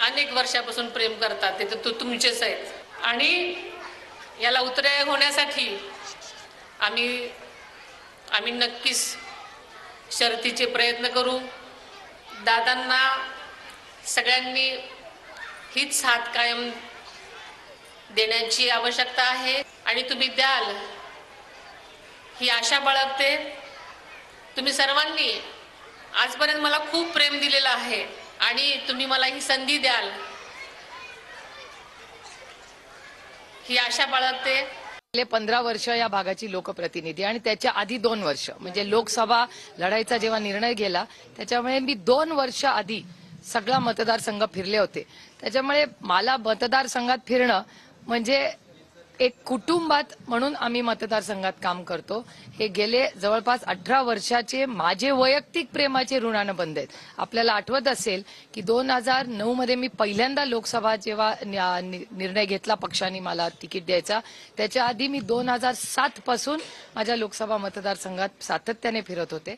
अनेक वर्षापासून प्रेम करतात ते तर तुमचेच आहेत. आणि याला उतरे होण्यासाठी आम्ही आम्ही नक्कीच शर्तीचे प्रयत्न करू. दादांना सगळ्यांनी हीच हात कायम देण्याची आवश्यकता आहे. आणि तुम्ही द्याल ही आशा बाळगते. तुम्ही सर्वांनी आजपर्यंत मला खूप प्रेम दिलेलं आहे. आणि तुम्ही मला ही संधी द्याल. ही आशा बाळगते. गेले पंधरा वर्ष या भागाची लोकप्रतिनिधी आणि त्याच्या आधी दोन वर्ष. म्हणजे लोकसभा लढाईचा जेव्हा निर्णय गेला त्याच्यामुळे मी दोन वर्ष आधी सगळा मतदारसंघ फिरले होते. त्याच्यामुळे मला मतदारसंघात फिरणं म्हणजे एक कुटुंबात म्हणून आम्ही मतदारसंघात काम करतो. हे गेले जवळपास अठरा वर्षाचे माझे वैयक्तिक प्रेमाचे ऋणानं बंद आहेत. आपल्याला आठवत असेल की दोन हजार नऊ मध्ये मी पहिल्यांदा लोकसभा जेव्हा न्या- नि- निर्णय घेतला पक्षाने मला तिकीट द्यायचा त्याच्या आधी मी दोन हजार सात पासून माझ्या लोकसभा मतदारसंघात सातत्याने फिरत होते.